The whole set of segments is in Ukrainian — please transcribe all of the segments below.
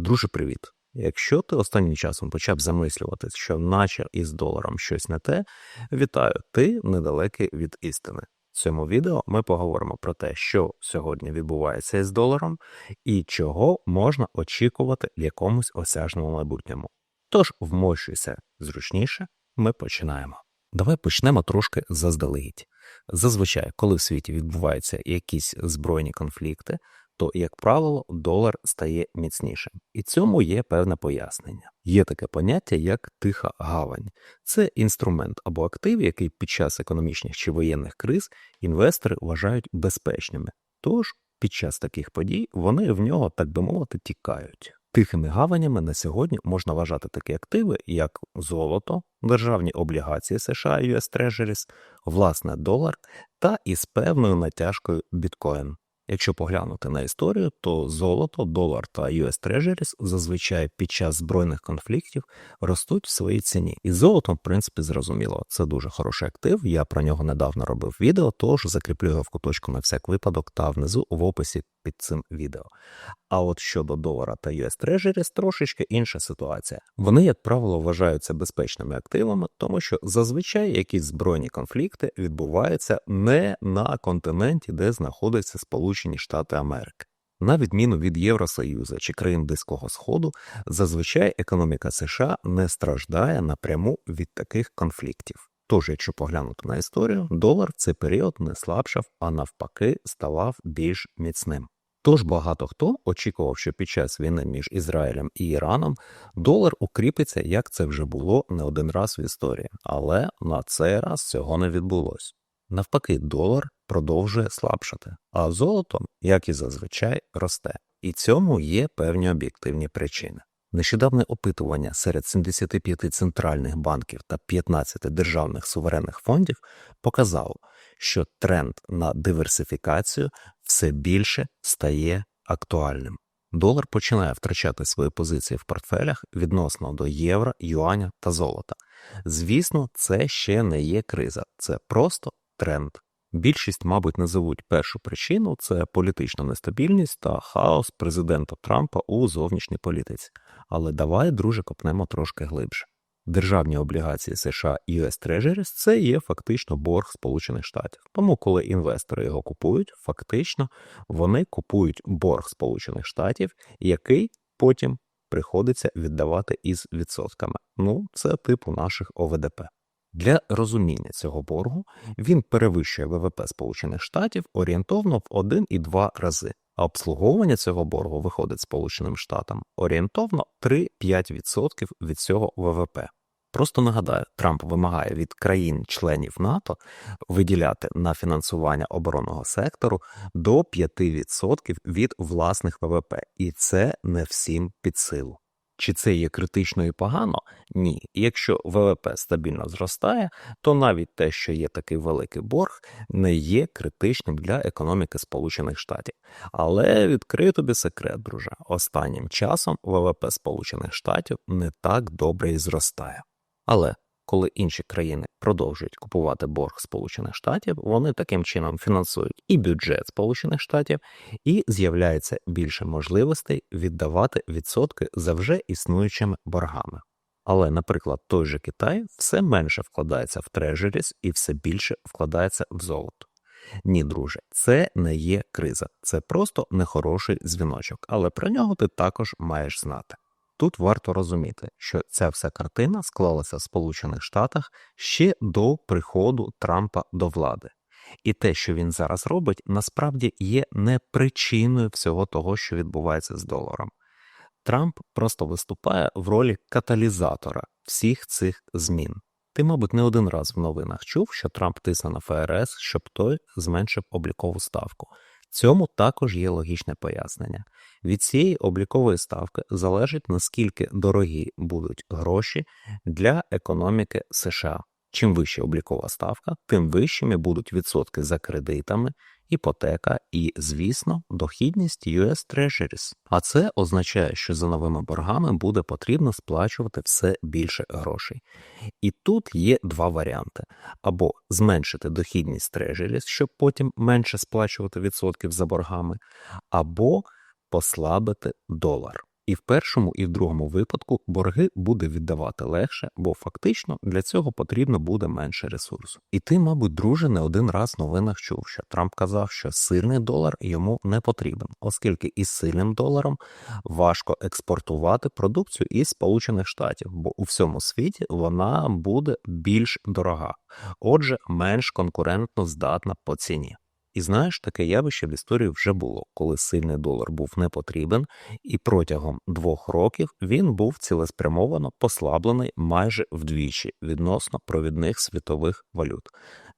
Друже, привіт! Якщо ти останнім часом почав замислюватись, що наче із доларом щось не те, вітаю, ти недалекий від істини. В цьому відео ми поговоримо про те, що сьогодні відбувається із доларом і чого можна очікувати в якомусь осяжному майбутньому. Тож вмощуйся зручніше, ми починаємо. Давай почнемо трошки заздалегідь. Зазвичай, коли в світі відбуваються якісь збройні конфлікти, то, як правило, долар стає міцнішим. І цьому є певне пояснення. Є таке поняття, як тиха гавань. Це інструмент або актив, який під час економічних чи воєнних криз інвестори вважають безпечними. Тож під час таких подій вони в нього, так би мовити, тікають. Тихими гаванями на сьогодні можна вважати такі активи, як золото, державні облігації США US Treasuries, власне долар та із певною натяжкою біткоін. Якщо поглянути на історію, то золото, долар та US Treasuries зазвичай під час збройних конфліктів ростуть в своїй ціні. І золотом, в принципі, зрозуміло, це дуже хороший актив. Я про нього недавно робив відео, тож закріплю його в куточку на всяк випадок та внизу в описі під цим відео. А от щодо долара та US Treasuries трошечки інша ситуація. Вони, як правило, вважаються безпечними активами, тому що зазвичай якісь збройні конфлікти відбуваються не на континенті, де знаходяться Сполучені Штати Америки. На відміну від Євросоюзу чи країн Близького Сходу, зазвичай економіка США не страждає напряму від таких конфліктів. Тож, якщо поглянути на історію, долар в цей період не слабшав, а навпаки, ставав більш міцним. Тож багато хто очікував, що під час війни між Ізраїлем і Іраном долар укріпиться, як це вже було не один раз в історії, але на цей раз цього не відбулось. Навпаки, долар продовжує слабшати, а золото, як і зазвичай, росте. І цьому є певні об'єктивні причини. Нещодавне опитування серед 75 центральних банків та 15 державних суверенних фондів показало, що тренд на диверсифікацію все більше стає актуальним. Долар починає втрачати свої позиції в портфелях відносно до євро, юаня та золота. Звісно, це ще не є криза, це просто тренд. Більшість, мабуть, назовуть першу причину це політична нестабільність та хаос президента Трампа у зовнішній політиці. Але давай, друже, копнемо трошки глибше. Державні облігації США US Treasuries – це є фактично борг Сполучених Штатів. Тому, коли інвестори його купують, фактично вони купують борг Сполучених Штатів, який потім приходиться віддавати із відсотками. Ну, це типу наших ОВДП. Для розуміння цього боргу він перевищує ВВП Сполучених Штатів орієнтовно в 1,2 рази, а обслуговування цього боргу виходить Сполученим Штатам орієнтовно 3-5% від цього ВВП. Просто нагадаю, Трамп вимагає від країн-членів НАТО виділяти на фінансування оборонного сектору до 5% від власних ВВП, і це не всім під силу. Чи це є критично і погано? Ні. Якщо ВВП стабільно зростає, то навіть те, що є такий великий борг, не є критичним для економіки Сполучених Штатів. Але відкрию тобі секрет, друже. Останнім часом ВВП Сполучених Штатів не так добре і зростає. Але коли інші країни продовжують купувати борг Сполучених Штатів, вони таким чином фінансують і бюджет Сполучених Штатів, і з'являється більше можливостей віддавати відсотки за вже існуючими боргами. Але, наприклад, той же Китай все менше вкладається в трежеріс і все більше вкладається в золото. Ні, друже, це не є криза, це просто нехороший дзвіночок, але про нього ти також маєш знати. Тут варто розуміти, що ця вся картина склалася в Сполучених Штатах ще до приходу Трампа до влади. І те, що він зараз робить, насправді є не причиною всього того, що відбувається з доларом. Трамп просто виступає в ролі каталізатора всіх цих змін. Ти, мабуть, не один раз в новинах чув, що Трамп тисне на ФРС, щоб той зменшив облікову ставку. Цьому також є логічне пояснення. Від цієї облікової ставки залежить наскільки дорогі будуть гроші для економіки США. Чим вища облікова ставка, тим вищими будуть відсотки за кредитами, іпотека і, звісно, дохідність US Treasuries. А це означає, що за новими боргами буде потрібно сплачувати все більше грошей. І тут є два варіанти: або зменшити дохідність Treasuries, щоб потім менше сплачувати відсотків за боргами, або послабити долар. І в першому, і в другому випадку борги буде віддавати легше, бо фактично для цього потрібно буде менше ресурсу. І ти, мабуть, друже, не один раз в новинах чув, що Трамп казав, що сильний долар йому не потрібен, оскільки із сильним доларом важко експортувати продукцію із Сполучених Штатів, бо у всьому світі вона буде більш дорога, отже, менш конкурентно здатна по ціні. І знаєш, таке явище в історії вже було, коли сильний долар був не потрібен, і протягом двох років він був цілеспрямовано послаблений майже вдвічі відносно провідних світових валют.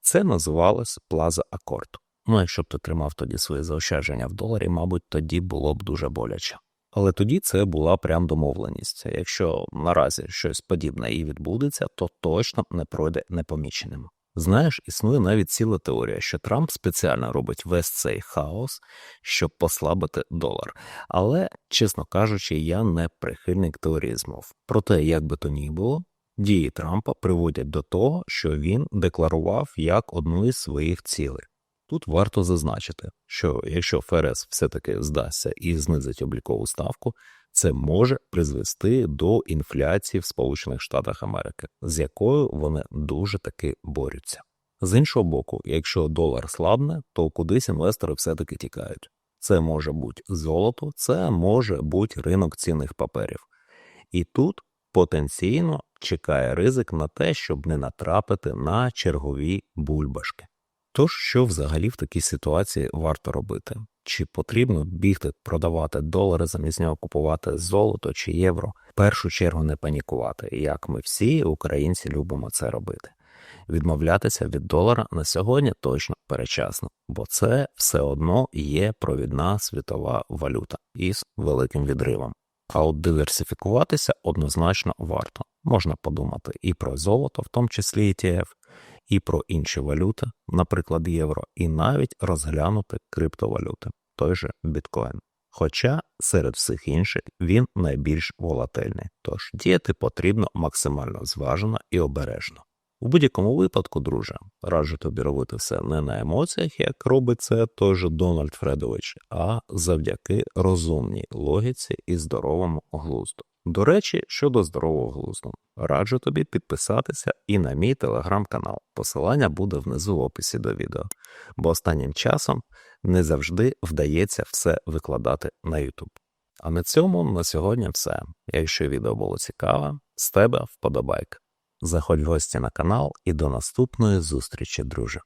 Це називалось Плаза Акорд. Ну, якщо б ти тримав тоді свої заощадження в доларі, мабуть, тоді було б дуже боляче. Але тоді це була прям домовленість. Якщо наразі щось подібне і відбудеться, то точно не пройде непоміченим. Знаєш, існує навіть ціла теорія, що Трамп спеціально робить весь цей хаос, щоб послабити долар. Але, чесно кажучи, я не прихильник теорії змов. Проте, як би то ні було, дії Трампа приводять до того, що він декларував як одну із своїх цілей. Тут варто зазначити, що якщо ФРС все-таки здасться і знизить облікову ставку, це може призвести до інфляції в Сполучених Штатах Америки, з якою вони дуже таки борються. З іншого боку, якщо долар слабне, то кудись інвестори все-таки тікають. Це може бути золото, це може бути ринок цінних паперів. І тут потенційно чекає ризик на те, щоб не натрапити на чергові бульбашки. Тож, що взагалі в такій ситуації варто робити? Чи потрібно бігти продавати долари, замість нього купувати золото чи євро? В першу чергу не панікувати, як ми всі українці любимо це робити. Відмовлятися від долара на сьогодні точно перечасно, бо це все одно є провідна світова валюта із великим відривом. А от диверсифікуватися однозначно варто. Можна подумати і про золото, в тому числі ETF, і про інші валюти, наприклад, євро, і навіть розглянути криптовалюти, той же біткоін. Хоча серед всіх інших він найбільш волатильний, тож діяти потрібно максимально зважено і обережно. У будь-якому випадку, друже, раджу тобі робити все не на емоціях, як робить це той же Дональд Фредович, а завдяки розумній логіці і здоровому глузду. До речі, щодо здорового глузду, раджу тобі підписатися і на мій телеграм-канал. Посилання буде внизу в описі до відео, бо останнім часом не завжди вдається все викладати на YouTube. А на цьому на сьогодні все. Якщо відео було цікаве, з тебе вподобайка. Заходь в гості на канал і до наступної зустрічі, друже.